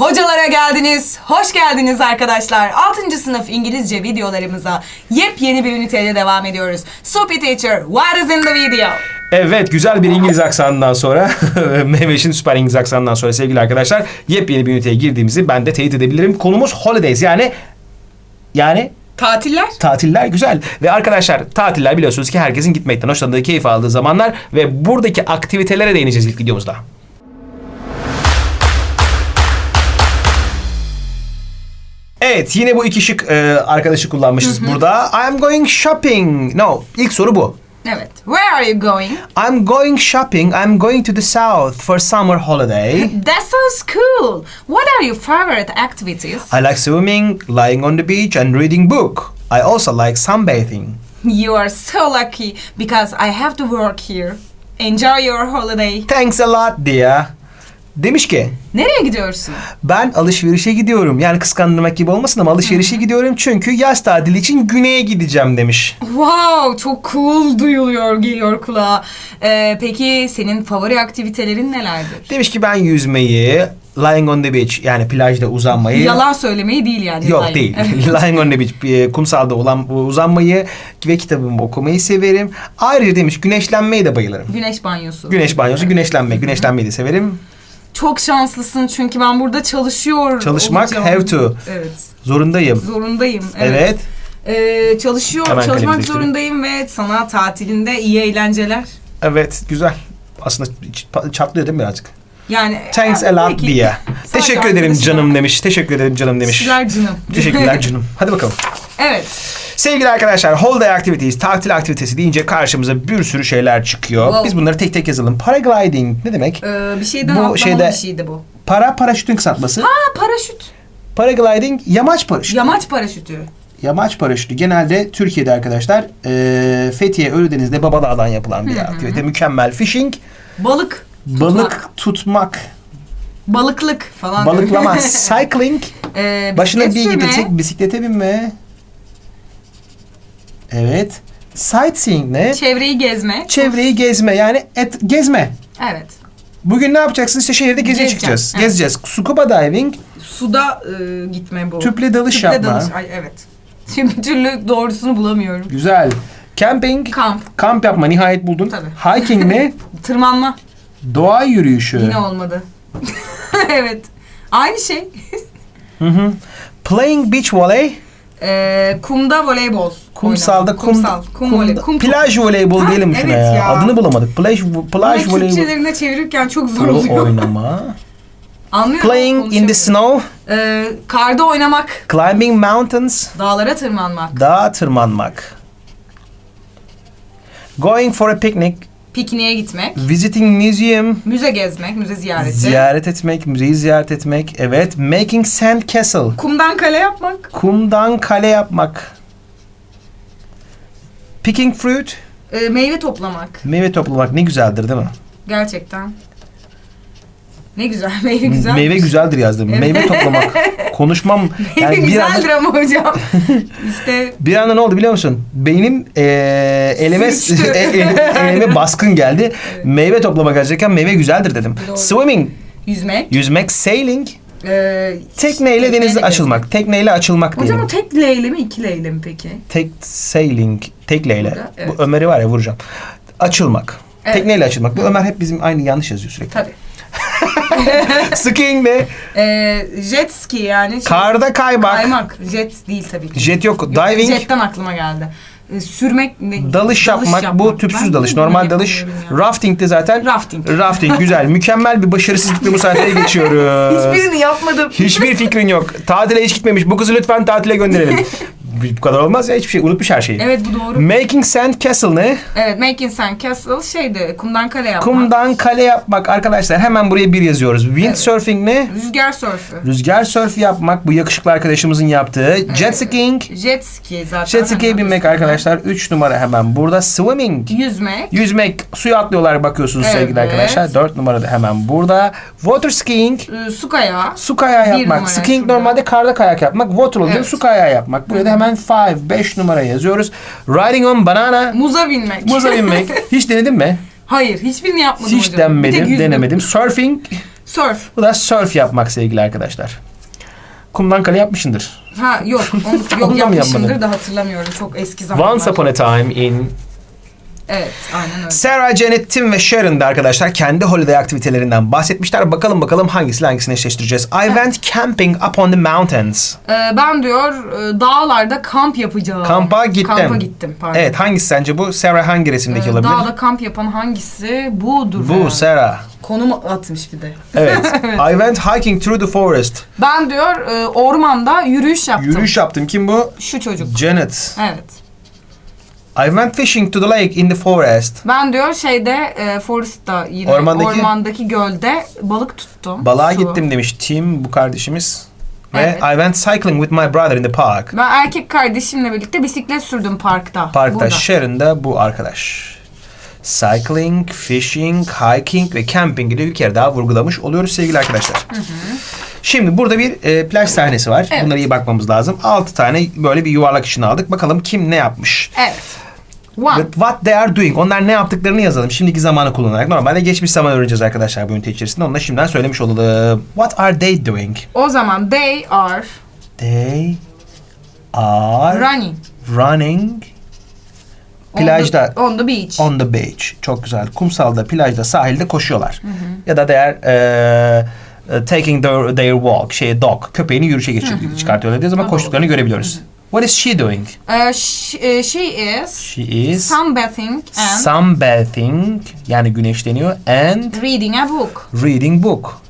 Hocalara geldiniz. Hoş geldiniz arkadaşlar. 6. sınıf İngilizce videolarımıza yepyeni bir üniteyle devam ediyoruz. Sophie Teacher, what is in the video? Evet güzel bir İngiliz aksanından sonra Mehveş'in süper İngiliz aksanından sonra sevgili arkadaşlar yepyeni bir üniteye girdiğimizi ben de teyit edebilirim. Konumuz holidays yani yani Tatiller? tatiller güzel. Ve arkadaşlar tatiller biliyorsunuz ki herkesin gitmekten hoşlandığı, keyif aldığı zamanlar ve buradaki aktivitelere değineceğiz ilk videomuzda. Evet yine bu iki şık e, arkadaşı kullanmışız burada. I'm going shopping. No ilk soru bu. Evet. Where are you going? I'm going shopping. I'm going to the south for summer holiday. That sounds cool. What are your favorite activities? I like swimming, lying on the beach and reading book. I also like sunbathing. You are so lucky because I have to work here. Enjoy your holiday. Thanks a lot dear. Demiş ki Nereye gidiyorsun? ben alışverişe gidiyorum. Yani kıskandırmak gibi olmasın ama alışverişe gidiyorum çünkü yaz tatili için güneye gideceğim demiş. Wow, çok cool duyuluyor, geliyor kulağa. Ee, peki senin favori aktivitelerin nelerdir? Demiş ki ben yüzmeyi, lying on the beach yani plajda uzanmayı. Yalan söylemeyi değil yani. Yok Hayır. değil. Evet. lying on the beach, e, kumsalda olan uzanmayı ve kitabımı okumayı severim. Ayrıca demiş güneşlenmeyi de bayılırım. Güneş banyosu. Güneş banyosu, güneşlenme. Güneşlenmeyi de severim. Çok şanslısın çünkü ben burada çalışıyor Çalışmak, olacağım. have to. Evet. Zorundayım. Zorundayım. Evet. Ee, çalışıyor, Hemen çalışmak zorundayım ve sana tatilinde iyi eğlenceler. Evet, güzel. Aslında çatlıyor değil mi birazcık? Yani Thanks yani a lot. Sadece Teşekkür ederim canım demiş. Teşekkür ederim canım demiş. Teşekkürler canım. Teşekkürler canım. Hadi bakalım. Evet. Sevgili arkadaşlar, holiday activities, tatil aktivitesi deyince karşımıza bir sürü şeyler çıkıyor. Wow. Biz bunları tek tek yazalım. Paragliding ne demek? Ee, bir şeyden Bu şeyde- bir şeydi bu. Para paraşütün kısaltması. Ha paraşüt. Paragliding yamaç paraşütü. Yamaç paraşütü. Yamaç paraşütü genelde Türkiye'de arkadaşlar e, Fethiye Ölüdeniz'de Babadağ'dan yapılan bir aktivite. Mükemmel fishing, Balık. balık tutmak, Balıklık falan. balıklama, cycling, Ee, başına bir gidecek bisiklete binme. Evet. Sightseeing ne? Çevreyi gezme. Çevreyi gezme yani et gezme. Evet. Bugün ne yapacaksın? İşte şehirde geziye Gezeceğim, çıkacağız. evet. Gezeceğiz. Scuba diving, Suda e, gitme bu. tüple dalış Tüple yapma. dalış. Ay evet. Şimdi bir türlü doğrusunu bulamıyorum. Güzel. Camping, Kamp. kamp yapma nihayet buldun. Tabii. Hiking ne? Tırmanma. Doğa yürüyüşü. Yine olmadı. evet. Aynı şey. Hı hı. Playing beach volley. Ee, kumda voleybol. Kumsalda kum, Kumsal. Kum, voley. Kum topu. plaj voleybol Ha, diyelim şuna evet ya. ya. Adını bulamadık. Plaj plaj Ama voleybol. Türkçelerine çevirirken çok zor oluyor. oynama. Anlıyorum. Playing in the konuşamıyorum. snow. Ee, karda oynamak. Climbing mountains. Dağlara tırmanmak. Dağa tırmanmak. Going for a picnic. Pikniğe gitmek. Visiting museum. Müze gezmek. Müze ziyareti. Ziyaret etmek, müzeyi ziyaret etmek. Evet. Making sand castle. Kumdan kale yapmak. Kumdan kale yapmak. Picking fruit. Ee, meyve toplamak. Meyve toplamak ne güzeldir değil mi? Gerçekten. Ne güzel. Meyve güzel. Meyve güzeldir yazdım. Evet. Meyve toplamak. Konuşmam Meyve yani bir güzeldir anda, ama hocam. işte bir anda ne oldu biliyor musun? Beynim eee eleme e- e- eleme baskın geldi. Meyve toplamak yazacağım. Meyve güzeldir dedim. Doğru. Swimming, yüzmek. yüzmek, sailing, Ee, tekneyle denizde gezmek. açılmak. Tekneyle açılmak Hocam diyelim. o tek leyle mi iki leyle mi peki? Tek sailing, tekneyle. Burada, evet. Bu Ömer'i var ya vuracağım. Açılmak. Evet. Tekneyle açılmak. Bu Ömer hep bizim aynı yanlış yazıyor sürekli. Tabii. Skiing ne? Ee, jet ski yani. Şey, Karda kaymak. Kaymak. Jet değil tabii ki. Jet yok. Diving. Jetten aklıma geldi. Ee, sürmek ne? Dalış yapmak, bu tüpsüz Ben dalış. Normal dalış. ya. Rafting de zaten. Rafting. Rafting güzel. Mükemmel bir başarısızlıkla bu sahneye geçiyoruz. Hiçbirini yapmadım. Hiçbir fikrin yok. Tatile hiç gitmemiş. Bu kızı lütfen tatile gönderelim. Bu kadar olmaz ya hiçbir şey. Unutmuş her şeyi. Evet bu doğru. Making Sand Castle ne? Evet Making Sand Castle şeydi kumdan kale yapmak. Kumdan kale yapmak. Arkadaşlar hemen buraya bir yazıyoruz. Windsurfing ne? Rüzgar sörfü. Rüzgar sörfü yapmak. Bu yakışıklı arkadaşımızın yaptığı. Jet skiing. Jet ski zaten. Jet ski'ye binmek arkadaşlar. 3 numara hemen burada. Swimming. Yüzmek. Yüzmek, suya atlıyorlar bakıyorsunuz Evet. sevgili arkadaşlar. Dört numara da hemen burada. Water skiing, e, su kayağı. su kayağı yapmak. Skiing şurada. normalde karda kayak yapmak. Water olacak Evet. su kayağı yapmak. Buraya da hemen 5, 5 numara yazıyoruz. Riding on banana, Muza binmek. muza binmek. Hiç denedin mi? Hayır hiçbirini yapmadım Hiç hocam. Denmedim, denemedim. Surfing, Surf. Bu da surf yapmak sevgili arkadaşlar. Kumdan kale yapmışındır. Ha yok. Onu, yok mı yapmışımdır da hatırlamıyorum. Çok eski zamanlar. Once upon a time in Evet aynen öyle. Sarah, Janet, Tim ve Sharon da arkadaşlar kendi holiday aktivitelerinden bahsetmişler. Bakalım bakalım hangisiyle hangisini eşleştireceğiz. I went camping upon the mountains. Ee, ben diyor e, dağlarda kamp yapacağım. Kampa gittim. Kampa gittim pardon. Evet hangisi sence bu? Sarah hangi resimdeki Ee, olabilir? Dağda kamp yapan hangisi? Budur. Bu. Sarah. Konum atmış bir de. Evet. I went hiking through the forest. Ben diyor e, ormanda yürüyüş yaptım. Yürüyüş yaptım. Kim bu? Şu çocuk. Janet. Evet. I went fishing to the lake in the forest. Ben diyor şeyde e, Forest'ta yine Ormandaki- ormandaki gölde balık tuttum. Balığa Su. gittim demiş Tim bu kardeşimiz. Ve Evet. I went cycling with my brother in the park. Ben erkek kardeşimle birlikte bisiklet sürdüm parkta. Parkta Burada. Sharon da bu arkadaş. Cycling, fishing, hiking ve camping ile bir kere daha vurgulamış oluyoruz sevgili arkadaşlar. Şimdi burada bir e, plaj sahnesi var. Evet. Bunlara iyi bakmamız lazım. 6 tane böyle bir yuvarlak içine aldık. Bakalım kim ne yapmış. Evet. But what they are doing. Onlar ne yaptıklarını yazalım. Şimdiki zamanı kullanarak. Normalde geçmiş zaman öğreneceğiz arkadaşlar bu ünite içerisinde. Onu da şimdiden söylemiş olalım. What are they doing? O zaman they are They are running. running on the- plajda On the beach. on the beach. Çok güzel. Kumsalda, plajda, sahilde koşuyorlar. Ya da they are e, taking their, their walk, şey dog, köpeğini yürüyüşe geçiyor, çıkartıyorlar diye ama Tabii. koştuklarını görebiliyoruz. What is she doing? Ee, sh- e, she is She is sunbathing and sunbathing yani güneşleniyor and reading a book. reading book.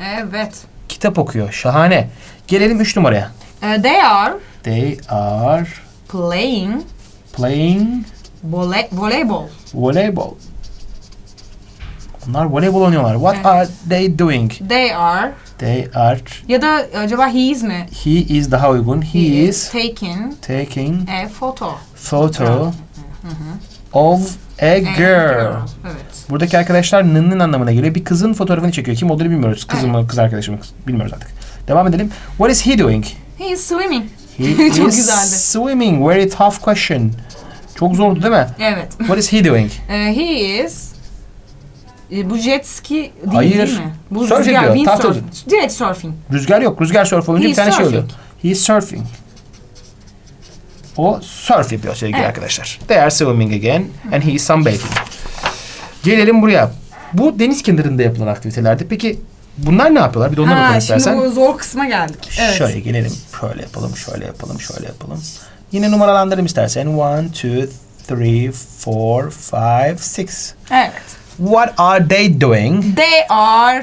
Evet. Kitap okuyor. Şahane. Gelelim 3 numaraya. Ee, they are They are playing playing vole- voleyball. voleyball. Onlar voleybol oynuyorlar. What Evet. are they doing? They are They are ya da acaba he is mi? he is daha uygun. He, is taking taking a photo. photo of a A girl. Evet. Buradaki arkadaşlar nının anlamına geliyor. Bir kızın fotoğrafını çekiyor. Kim olduğunu bilmiyoruz. Kız mı, kız arkadaşı mı? Bilmiyoruz artık. Devam edelim. What is he doing? He is swimming. He Çok is güzeldi. swimming. Very tough question. Çok zordu değil mi? Evet. What is he doing? Ee, he is e, bu jet ski değil, Hayır. değil mi? Bu Surf rüzgar, yapıyor, windsurf. tahta Direkt surfing. Rüzgar yok. Rüzgar surf olunca He bir tane şey surfing. oluyor. He is surfing. O surf yapıyor sevgili Evet. arkadaşlar. They are swimming again and he is sunbathing. Gelelim buraya. Bu deniz kenarında yapılan aktivitelerdi. Peki bunlar ne yapıyorlar? Bir de onlara Ha, bakalım şimdi istersen. bu zor kısma geldik. Evet. Şöyle gelelim. Şöyle yapalım, şöyle yapalım, şöyle yapalım. Yine numaralandırayım istersen. One, two, three, four, five, six. Evet. What are they doing? They are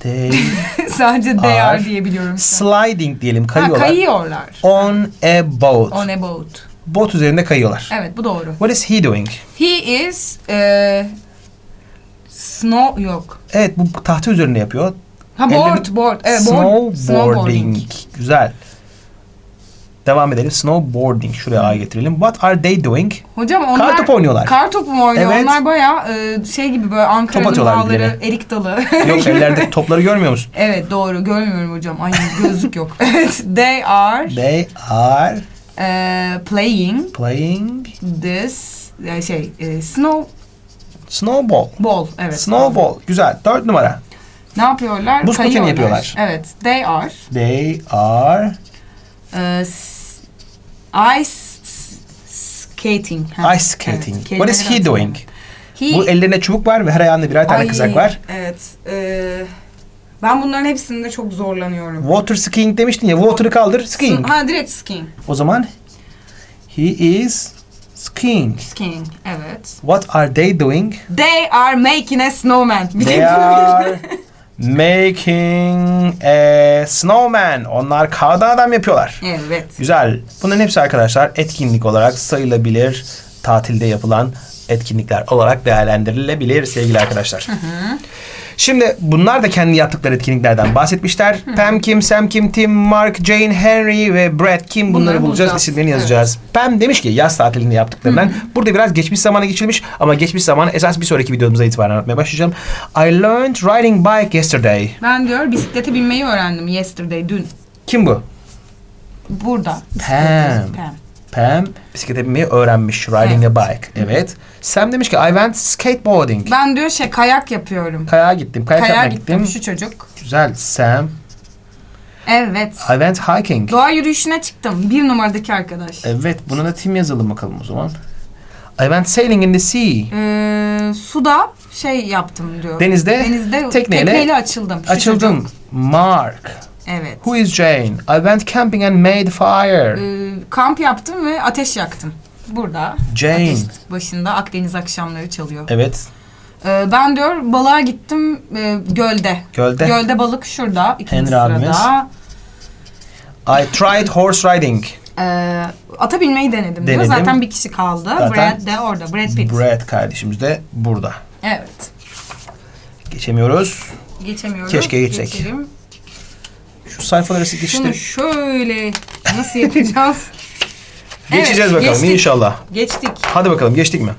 They sadece they are, Are diyebiliyorum. şu an. sliding diyelim, Ha, kayıyorlar. kayıyorlar. On a boat. On a boat. Bot üzerinde kayıyorlar. Evet bu doğru. What is he doing? He is e, snow yok. Evet bu tahta üzerinde yapıyor. Ha board Elleri- board. Evet board. Snowboarding. Güzel. Devam edelim. Snowboarding. Şuraya A getirelim. What are they doing? Hocam onlar Kar topu oynuyorlar. Kar topu mu oynuyor? Evet. Onlar bayağı e, şey gibi böyle Ankara'nın atıyorlar dağları, birbirlerine. erik dalı. Yok ellerde topları görmüyor musun? evet doğru görmüyorum hocam. Ay gözlük yok. evet they are They are e, playing playing this e, şey e, snow snowball. ball. Evet. Snowball. Güzel. Dört numara. Ne yapıyorlar? Buz pateni Kayıyorlar. yapıyorlar. Evet. They are They are e, ice skating. Ha, ice skating. evet. What is he Kelimeleri doing? He, Bu ellerinde çubuk var ve her ayağında birer tane Ay, kızak var. Evet. e, ben bunların hepsinde çok zorlanıyorum. Water skiing demiştin ya. Water'ı kaldır. Skiing. Ha direkt skiing. O zaman he is skiing. Skiing. Evet. What are they doing? They are making a snowman. Bir They are making a snowman. Onlar kardan adam yapıyorlar. Evet. Güzel. Bunların hepsi arkadaşlar etkinlik olarak sayılabilir. Tatilde yapılan etkinlikler olarak değerlendirilebilir sevgili arkadaşlar. Şimdi bunlar da kendi yaptıkları etkinliklerden bahsetmişler. Pam kim, Sam kim, Tim, Mark, Jane, Henry ve Brad kim bunları, Bunları bulacağız, bulacağız. isimlerini yazacağız. Pam demiş ki yaz tatilinde yaptıklarından. Burada biraz geçmiş zamana geçilmiş ama geçmiş zamanı esas bir sonraki videomuza itibaren anlatmaya başlayacağım. I learned riding bike yesterday. Ben diyor bisiklete binmeyi öğrendim yesterday dün. Kim bu? Burada. Pam. Pam. Pam bisiklete binmeyi öğrenmiş. Riding a bike. Evet. Sam demiş ki I went skateboarding. Ben diyor şey kayak yapıyorum. Kayağa gittim. Kayak Kayağa yapmaya gittim. gittim. Şu çocuk. Güzel. Sam. Evet. I went hiking. Doğa yürüyüşüne çıktım. Bir numaradaki arkadaş. Evet. Buna da tim yazalım bakalım o zaman. I went sailing in the sea. Ee, suda şey yaptım diyor. Denizde, Denizde tekneyle tekneyle, açıldım. Şu Açıldım. çocuk. Mark. Evet. Who is Jane? I went camping and made fire. Ee, kamp yaptım ve ateş yaktım. Burada. Jane. Ateş başında Akdeniz akşamları çalıyor. Evet. Ee, ben diyor balığa gittim e, gölde. Gölde. Gölde balık şurada ikinci Henry abimiz. sırada. I tried horse riding. Ee, ata binmeyi denedim, diyor. Denedim. Zaten bir kişi kaldı. Zaten Brad de orada. Brad Pitt. Brad kardeşimiz de burada. evet. Geçemiyoruz. Geçemiyoruz. Keşke geçsek. Geçelim. Şu sayfaları Şunu geçiştir. şöyle nasıl yapacağız? Geçeceğiz Evet, bakalım geçtik. inşallah. Geçtik. Hadi bakalım geçtik mi?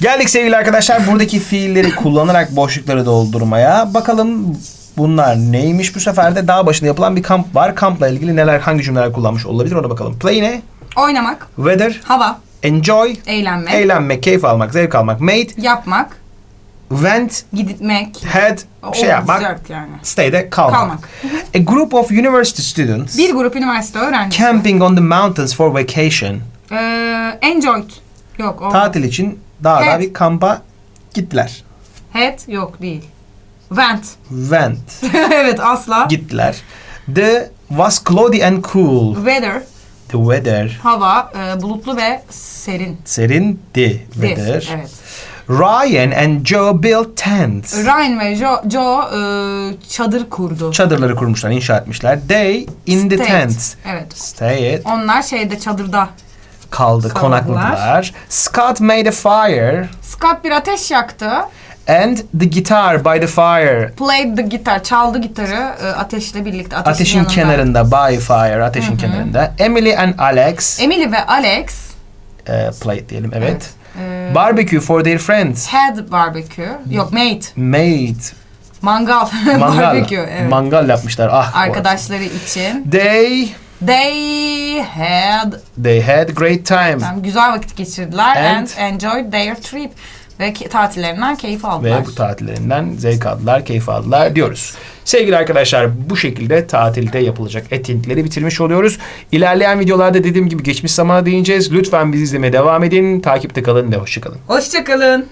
Geldik sevgili arkadaşlar buradaki fiilleri kullanarak boşlukları doldurmaya. Bakalım bunlar neymiş bu sefer de dağ başında yapılan bir kamp var. Kampla ilgili neler hangi cümleler kullanmış olabilir ona bakalım. Play ne? Oynamak, Weather, hava, enjoy, eğlenmek, eğlenmek, keyif almak, zevk almak. Made, yapmak, went, gitmek, had, şey yapmak, olacak yani. stay'de kalmak. Kalmak. A group of university students Bir grup üniversite öğrencisi. camping on the mountains for vacation. Ee, enjoyed. Yok o. Tatil için dağda Had. bir kampa gittiler. Had yok değil. Went. Went. evet asla. gittiler. The was cloudy and cool. Weather. The weather. Hava e, bulutlu ve serin. Serindi Dir. weather. Evet. Ryan and Joe built tents. Ryan ve Joe, Joe e, çadır kurdu. Çadırları kurmuşlar, inşa etmişler. They in the Stayed. tents. Evet. Stayed. Onlar şeyde çadırda. Kaldı, Kaldılar. konakladılar. Scott made a fire Scott bir ateş yaktı. and the guitar by the fire. Played the guitar. Çaldı gitarı e, ateşle birlikte. Ateşin, Ateşin yanında. kenarında, by fire, ateşin kenarında. Emily and Alex Emily ve Alex e, played diyelim, evet. E, Barbecue for their friends. had barbecue. Yok made. Made Mangal. mangal. barbecue. Evet. Mangal yapmışlar. Ah. Arkadaşları için. They They had they had great time. yani güzel vakit geçirdiler And- and, enjoyed their trip ve tatillerinden keyif aldılar. Ve bu tatillerinden zevk aldılar, keyif aldılar diyoruz. Sevgili arkadaşlar bu şekilde tatilde yapılacak etkinlikleri bitirmiş oluyoruz. İlerleyen videolarda dediğim gibi geçmiş zamana değineceğiz. Lütfen bizi izlemeye devam edin. Takipte kalın ve hoşçakalın. Hoşçakalın.